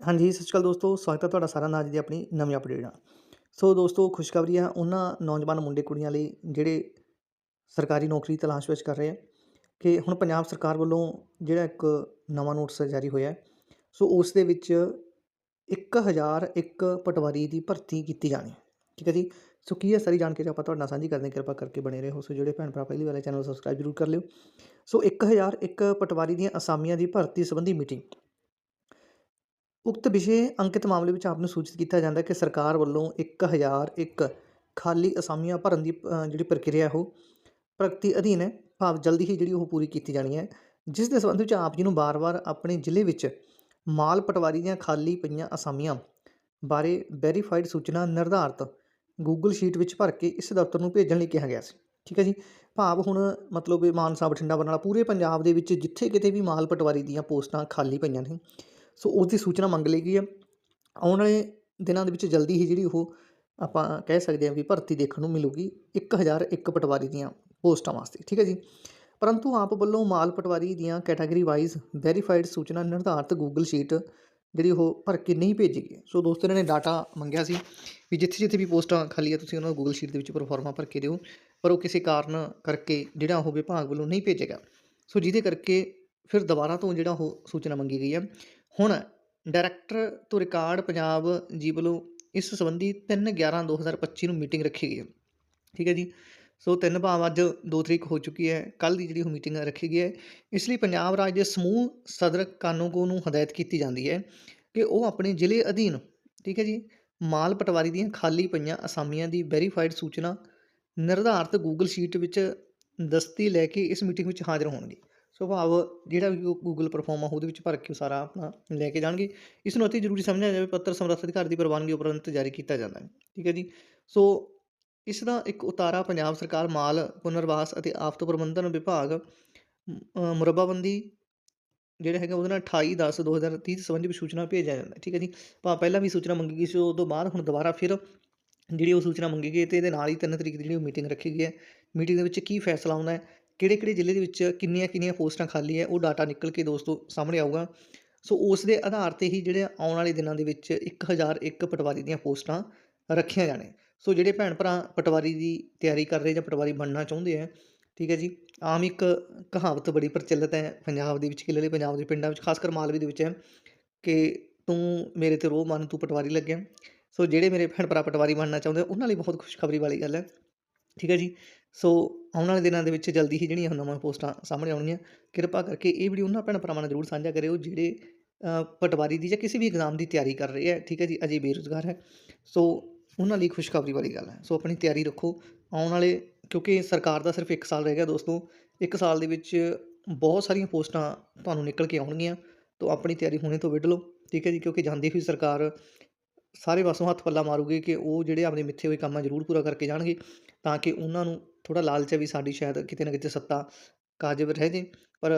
ਹਾਂਜੀ, ਸਤਿ ਸ਼੍ਰੀ ਅਕਾਲ ਦੋਸਤੋ, ਸਵਾਗਤ ਹੈ ਤੁਹਾਡਾ ਸਾਰਿਆਂ ਦਾ ਅੱਜ ਦੀ ਆਪਣੀ ਨਵੀਂ ਅਪਡੇਟ ਨਾਲ। ਸੋ ਦੋਸਤੋ, ਖੁਸ਼ਖਬਰੀ ਹੈ, ਉਹਨਾਂ ਨੌਜਵਾਨ ਮੁੰਡੇ ਕੁੜੀਆਂ ਲਈ ਜਿਹੜੇ ਸਰਕਾਰੀ ਨੌਕਰੀ ਤਲਾਸ਼ ਵਿੱਚ ਕਰ ਰਹੇ ਆ ਕਿ ਹੁਣ ਪੰਜਾਬ ਸਰਕਾਰ ਵੱਲੋਂ ਜਿਹੜਾ ਇੱਕ ਨਵਾਂ ਨੋਟਿਸ ਜਾਰੀ ਹੋਇਆ ਸੋ ਉਸ ਦੇ ਵਿੱਚ 1001 ਪਟਵਾਰੀ ਦੀ ਭਰਤੀ ਕੀਤੀ ਜਾਣੀ ਹੈ। ਠੀਕ ਹੈ ਜੀ? ਸੋ ਕੀ ਹੈ ਸਾਰੀ ਜਾਣਕਾਰੀ ਆਪਾਂ ਤੁਹਾਡੇ ਨਾਲ ਸਾਂਝੀ ਕਰਦੇ ਹਾਂ, ਕਿਰਪਾ ਕਰਕੇ ਬਣੇ ਰਹੋ। ਸੋ ਜਿਹੜੇ ਭੈਣ ਭਰਾ ਪਹਿਲੀ ਵਾਰ ਚੈਨਲ ਸਬਸਕ੍ਰਾਈਬ ਜ਼ਰੂਰ ਕਰ ਲਿਓ। ਸੋ 1001 ਪਟਵਾਰੀ ਦੀਆਂ ਅਸਾਮੀਆਂ ਦੀ ਭਰਤੀ ਸੰਬੰਧੀ ਮੀਟਿੰਗ ਉਕਤ ਵਿਸ਼ੇ ਅੰਕਿਤ ਮਾਮਲੇ ਵਿੱਚ ਆਪ ਨੂੰ ਸੂਚਿਤ ਕੀਤਾ ਜਾਂਦਾ ਹੈ ਕਿ ਸਰਕਾਰ ਵੱਲੋਂ 1001 ਖਾਲੀ ਅਸਾਮੀਆਂ ਭਰਨ ਦੀ ਜਿਹੜੀ ਪ੍ਰਕਿਰਿਆ ਉਹ ਪ੍ਰਗਤੀ ਅਧੀਨ ਹੈ, ਭਾਵ ਜਲਦੀ ਹੀ ਜਿਹੜੀ ਉਹ ਪੂਰੀ ਕੀਤੀ ਜਾਣੀ ਹੈ। ਜਿਸ ਦੇ ਸੰਬੰਧ ਵਿੱਚ ਆਪ ਜੀ ਨੂੰ ਬਾਰ-ਬਾਰ ਆਪਣੇ ਜ਼ਿਲ੍ਹੇ ਵਿੱਚ ਮਾਲ ਪਟਵਾਰੀ ਦੀਆਂ ਖਾਲੀ ਪਈਆਂ ਅਸਾਮੀਆਂ ਬਾਰੇ ਵੈਰੀਫਾਈਡ ਸੂਚਨਾ ਨਿਰਧਾਰਤ ਗੂਗਲ ਸ਼ੀਟ ਵਿੱਚ ਭਰ ਕੇ ਇਸ ਦਫ਼ਤਰ ਨੂੰ ਭੇਜਣ ਲਈ ਕਿਹਾ ਗਿਆ ਸੀ। ਠੀਕ ਹੈ ਜੀ? ਭਾਵ ਹੁਣ ਮਤਲਬ ਇਹ ਮਾਨਸਾ ਬਠਿੰਡਾ ਬਰਨਾਲਾ ਪੂਰੇ ਪੰਜਾਬ ਦੇ ਵਿੱਚ ਜਿੱਥੇ ਕਿਤੇ ਵੀ ਮਾਲ ਪਟਵਾਰੀ ਦੀਆਂ ਪੋਸਟਾਂ ਖਾਲੀ ਪਈਆਂ ਨੇ ਸੋ ਉਸ ਦੀ ਸੂਚਨਾ ਮੰਗ ਲਈ ਗਈ ਹੈ। ਆਉਣ ਵਾਲੇ ਦਿਨਾਂ ਦੇ ਵਿੱਚ ਜਲਦੀ ਹੀ ਜਿਹੜੀ ਉਹ ਆਪਾਂ ਕਹਿ ਸਕਦੇ ਹਾਂ ਵੀ ਭਰਤੀ ਦੇਖਣ ਨੂੰ ਮਿਲੂਗੀ 1001 ਪਟਵਾਰੀ ਦੀਆਂ ਪੋਸਟਾਂ ਵਾਸਤੇ, ਠੀਕ ਹੈ ਜੀ? ਪਰੰਤੂ ਆਪ ਵੱਲੋਂ ਮਾਲ ਪਟਵਾਰੀ ਦੀਆਂ ਕੈਟਾਗਰੀ ਵਾਈਜ਼ ਵੈਰੀਫਾਈਡ ਸੂਚਨਾ ਨਿਰਧਾਰਤ ਗੂਗਲ ਸ਼ੀਟ ਜਿਹੜੀ ਉਹ ਭਰ ਕੇ ਨਹੀਂ ਭੇਜੀ ਗਈ। ਸੋ ਦੋਸਤੋ, ਇਹਨਾਂ ਨੇ ਡਾਟਾ ਮੰਗਿਆ ਸੀ ਵੀ ਜਿੱਥੇ ਜਿੱਥੇ ਵੀ ਪੋਸਟਾਂ ਖਾਲੀ ਆ, ਤੁਸੀਂ ਉਹਨਾਂ ਨੂੰ ਗੂਗਲ ਸ਼ੀਟ ਦੇ ਵਿੱਚ ਪਰਫਾਰਮਾ ਭਰ ਕੇ ਦਿਓ, ਪਰ ਉਹ ਕਿਸੇ ਕਾਰਨ ਕਰਕੇ ਜਿਹੜਾ ਉਹ ਵਿਭਾਗ ਵੱਲੋਂ ਨਹੀਂ ਭੇਜੇਗਾ ਸੋ ਜਿਹਦੇ ਕਰਕੇ ਫਿਰ ਦੁਬਾਰਾ ਤੋਂ ਜਿਹੜਾ ਉਹ ਸੂਚਨਾ ਮੰਗੀ ਗਈ ਹੈ ਹੁਣ ਡਾਇਰੈਕਟਰ ਤੋਂ ਰਿਕਾਰਡ ਪੰਜਾਬ ਜੀ ਵੱਲੋਂ ਇਸ ਸੰਬੰਧੀ 3/11/2025 ਨੂੰ ਮੀਟਿੰਗ ਰੱਖੀ ਗਈ ਹੈ। ਠੀਕ ਹੈ ਜੀ? ਸੋ ਤਿੰਨ ਭਾਵ ਅੱਜ 2 ਤਰੀਕ ਹੋ ਚੁੱਕੀ ਹੈ। ਕੱਲ ਦੀ ਜਿਹੜੀ ਉਹ ਮੀਟਿੰਗ ਰੱਖੀ ਗਈ ਹੈ। ਇਸ ਲਈ ਪੰਜਾਬ ਰਾਜ ਦੇ ਸਮੂਹ ਸਦਰ ਕਾਨੂੰਗੋ ਨੂੰ ਹਦਾਇਤ ਕੀਤੀ ਜਾਂਦੀ ਹੈ ਕਿ ਉਹ ਆਪਣੇ ਜ਼ਿਲ੍ਹੇ ਅਧੀਨ, ਠੀਕ ਹੈ ਜੀ, ਮਾਲ ਪਟਵਾਰੀ ਦੀਆਂ ਖਾਲੀ ਪਈਆਂ ਅਸਾਮੀਆਂ ਦੀ ਵੈਰੀਫਾਈਡ ਸੂਚਨਾ ਨਿਰਧਾਰਤ ਗੂਗਲ ਸ਼ੀਟ ਵਿੱਚ ਦਸਤੀ ਲੈ ਕੇ ਇਸ ਮੀਟਿੰਗ ਵਿੱਚ ਹਾਜ਼ਰ ਹੋਣਗੇ। ਸੋ ਭਾਵ ਜਿਹੜਾ ਵੀ ਗੂਗਲ ਗੂਗਲ ਆ ਉਹਦੇ ਵਿੱਚ ਭਰ ਕੇ ਉਹ ਸਾਰਾ ਆਪਣਾ ਲੈ ਕੇ ਜਾਣਗੇ। ਇਸ ਨੂੰ ਅਤੀ ਜ਼ਰੂਰੀ ਸਮਝਿਆ ਜਾਵੇ ਪੱਤਰ ਸਮਰੱਥ ਅਧਿਕਾਰ ਦੀ ਪ੍ਰਵਾਨਗੀ ਉਪਰੰਤ ਜਾਰੀ ਕੀਤਾ ਜਾਂਦਾ ਹੈ। ਠੀਕ ਹੈ ਜੀ? ਸੋ ਇਸ ਦਾ ਇੱਕ ਉਤਾਰਾ ਪੰਜਾਬ ਸਰਕਾਰ ਮਾਲ ਪੁਨਰਵਾਸ ਅਤੇ ਆਫਤ ਪ੍ਰਬੰਧਨ ਵਿਭਾਗ ਮ- ਅ, ਮੁਰੱਬਾਬੰਦੀ ਜਿਹੜਾ ਹੈਗਾ ਉਹਦੇ ਨਾਲ 28 10 2030 ਦੇ ਸੰਬੰਧੀ ਵੀ ਸੂਚਨਾ ਭੇਜਿਆ ਜਾਂਦਾ ਠੀਕ ਹੈ ਜੀ? ਭਾਵ ਪਹਿਲਾਂ ਵੀ ਸੂਚਨਾ ਮੰਗੀ ਗਈ ਸੀ ਉਸ ਤੋਂ ਬਾਅਦ ਹੁਣ ਦੁਬਾਰਾ ਫਿਰ ਜਿਹੜੀ ਉਹ ਸੂਚਨਾ ਮੰਗੀ ਗਈ ਹੈ ਤੇ ਇਹਦੇ ਨਾਲ ਹੀ 3 ਤਰੀਕ ਦੀ ਜਿਹੜੀ ਉਹ ਮੀਟਿੰਗ ਰੱਖੀ ਗਈ ਹੈ। ਮੀਟਿੰਗ ਦੇ ਵਿੱਚ ਕੀ ਫੈਸਲਾ ਆਉਂਦਾ ਹੈ? ਕਿਹੜੇ ਕਿਹੜੇ ਜ਼ਿਲ੍ਹੇ ਦੇ ਵਿੱਚ ਕਿੰਨੀਆਂ ਕਿੰਨੀਆਂ ਪੋਸਟਾਂ ਖਾਲੀ ਹੈ, ਉਹ ਡਾਟਾ ਨਿਕਲ ਕੇ ਦੋਸਤੋ ਸਾਹਮਣੇ ਆਊਗਾ। ਸੋ ਉਸ ਦੇ ਆਧਾਰ ਤੇ ਹੀ ਜਿਹੜੇ ਆਉਣ ਵਾਲੇ ਦਿਨਾਂ ਦੇ ਵਿੱਚ 1001 ਪਟਵਾਰੀ ਦੀਆਂ ਪੋਸਟਾਂ ਰੱਖੀਆਂ ਜਾਣੇ। ਸੋ ਜਿਹੜੇ ਭੈਣ ਭਰਾ ਪਟਵਾਰੀ ਦੀ ਤਿਆਰੀ ਕਰ ਰਹੇ ਜਾਂ ਪਟਵਾਰੀ ਬਣਨਾ ਚਾਹੁੰਦੇ ਆ, ਠੀਕ ਹੈ ਜੀ, ਆਮ ਇੱਕ ਕਹਾਵਤ ਬੜੀ ਪ੍ਰਚਲਿਤ ਹੈ ਪੰਜਾਬ ਦੇ ਵਿੱਚ ਕਿਲੇ ਪੰਜਾਬ ਦੇ ਪਿੰਡਾਂ ਵਿੱਚ, ਖਾਸ ਕਰ ਮਾਲਵੇ ਦੇ ਵਿੱਚ ਹੈ ਕਿ ਤੂੰ ਮੇਰੇ ਤੇ ਰੋਹ ਮੰਨ, ਤੂੰ ਪਟਵਾਰੀ ਲੱਗਿਆ। ਸੋ ਜਿਹੜੇ ਮੇਰੇ ਭੈਣ ਭਰਾ ਪਟਵਾਰੀ ਬਣਨਾ ਚਾਹੁੰਦੇ ਉਹਨਾਂ ਲਈ ਬਹੁਤ ਖੁਸ਼ਖਬਰੀ ਵਾਲੀ ਗੱਲ ਹੈ, ਠੀਕ ਹੈ ਜੀ। ਸੋ ਆਉਣ ਵਾਲੇ ਦਿਨਾਂ ਦੇ ਵਿੱਚ ਜਲਦੀ ਹੀ ਜਿਹੜੀਆਂ ਨਵੀਆਂ ਪੋਸਟਾਂ ਸਾਹਮਣੇ ਆਉਣਗੀਆਂ। ਕਿਰਪਾ ਕਰਕੇ ਇਹ ਵੀਡੀਓ ਉਹਨਾਂ ਭੈਣ ਭਰਾਵਾਂ ਨਾਲ ਜ਼ਰੂਰ ਸਾਂਝਾ ਕਰਿਓ ਜਿਹੜੇ ਪਟਵਾਰੀ ਦੀ ਜਾਂ ਕਿਸੇ ਵੀ ਐਗਜ਼ਾਮ ਦੀ ਤਿਆਰੀ ਕਰ ਰਹੇ ਹੈ ਠੀਕ ਹੈ ਜੀ, ਅਜੇ ਬੇਰੁਜ਼ਗਾਰ ਹੈ। ਸੋ ਉਹਨਾਂ ਲਈ ਖੁਸ਼ਖਬਰੀ ਵਾਲੀ ਗੱਲ ਹੈ। ਸੋ ਆਪਣੀ ਤਿਆਰੀ ਰੱਖੋ। ਆਉਣ ਵਾਲੇ, ਕਿਉਂਕਿ ਸਰਕਾਰ ਦਾ ਸਿਰਫ 1 ਸਾਲ ਰਹਿ ਗਿਆ ਦੋਸਤੋ 1 ਸਾਲ ਦੇ ਵਿੱਚ ਬਹੁਤ ਸਾਰੀਆਂ ਪੋਸਟਾਂ ਤੁਹਾਨੂੰ ਨਿਕਲ ਕੇ ਆਉਣਗੀਆਂ। ਤੋਂ ਆਪਣੀ ਤਿਆਰੀ ਹੁਣੇ ਤੋਂ ਵਿੱਢ ਲਓ। ਠੀਕ ਹੈ ਜੀ, ਕਿਉਂਕਿ ਜਾਂਦੀ ਹੋਈ ਸਰਕਾਰ ਸਾਰੇ ਪਾਸੋਂ ਹੱਥ ਪੱਲਾ ਮਾਰੂਗੀ ਕਿ ਉਹ ਜਿਹੜੇ ਆਪਣੇ ਮਿੱਥੇ ਹੋਏ ਕੰਮਾਂ ਜ਼ਰੂਰ ਪੂਰਾ ਕਰਕੇ ਜਾਣਗੇ, ਤਾਂ ਕਿ ਉਹਨਾਂ ਨੂੰ ਥੋੜਾ ਲਾਲਚ ਹੈ ਵੀ ਸਾਡੀ ਸ਼ਾਇਦ ਕਿਤੇ ਨਾ ਕਿਤੇ ਸੱਤਾ ਕਾਜਬ ਰਹਿ ਜੇ। ਪਰ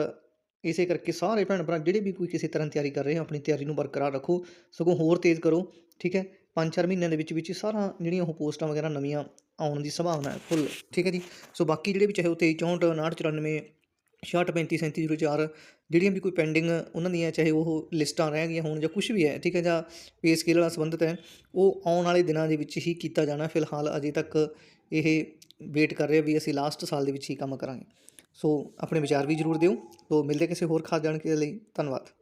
ਇਸੇ ਕਰਕੇ ਸਾਰੇ ਭੈਣ ਭਰਾ ਜਿਹੜੇ ਵੀ ਕੋਈ ਕਿਸੇ ਤਰ੍ਹਾਂ ਦੀ ਤਿਆਰੀ ਕਰ ਰਹੇ ਹੋ ਆਪਣੀ ਤਿਆਰੀ ਨੂੰ ਬਰਕਰਾਰ ਰੱਖੋ, ਸਗੋਂ ਹੋਰ ਤੇਜ਼ ਕਰੋ, ਠੀਕ ਹੈ? 5-4 ਮਹੀਨਿਆਂ ਦੇ ਵਿੱਚ ਵਿੱਚ ਸਾਰਾ ਜਿਹੜੀਆਂ ਉਹ ਪੋਸਟਾਂ ਵਗੈਰਾ ਨਵੀਆਂ ਆਉਣ ਦੀ ਸੰਭਾਵਨਾ ਹੈ ਫੁੱਲ, ਠੀਕ ਹੈ ਜੀ? ਸੋ ਬਾਕੀ ਜਿਹੜੇ ਵੀ ਚਾਹੇ ਉਹ 23 64 59 94 ਛਿਆਹਠ, ਪੈਂਤੀ, ਸੈਂਤੀ, ਜ਼ੀਰੋ, ਚਾਰ ਜਿਹੜੀਆਂ ਵੀ ਕੋਈ ਪੈਂਡਿੰਗ ਉਹਨਾਂ ਦੀਆਂ ਚਾਹੇ ਉਹ ਲਿਸਟਾਂ ਰਹਿ ਗਈਆਂ ਹੋਣ ਜਾਂ ਕੁਝ ਵੀ ਹੈ, ਠੀਕ ਹੈ? ਜਾਂ ਪੇ ਸਕੇਲ ਨਾਲ ਸੰਬੰਧਿਤ ਹੈ, ਉਹ ਆਉਣ ਵਾਲੇ ਦਿਨਾਂ ਦੇ ਵਿੱਚ ਹੀ ਕੀਤਾ ਜਾਣਾ, ਫਿਲਹਾਲ ਅਜੇ ਤੱਕ ਇਹ ਵੇਟ ਕਰ ਰਹੇ ਵੀ ਅਸੀਂ ਲਾਸਟ ਸਾਲ ਦੇ ਵਿੱਚ ਹੀ ਕੰਮ ਕਰਾਂਗੇ। ਸੋ ਆਪਣੇ ਵਿਚਾਰ ਵੀ ਜ਼ਰੂਰ ਦਿਓ। ਤੋ, ਮਿਲਦੇ ਕਿਸੇ ਹੋਰ ਖਾਸ ਜਾਣਕਾਰੀ ਲਈ। ਧੰਨਵਾਦ।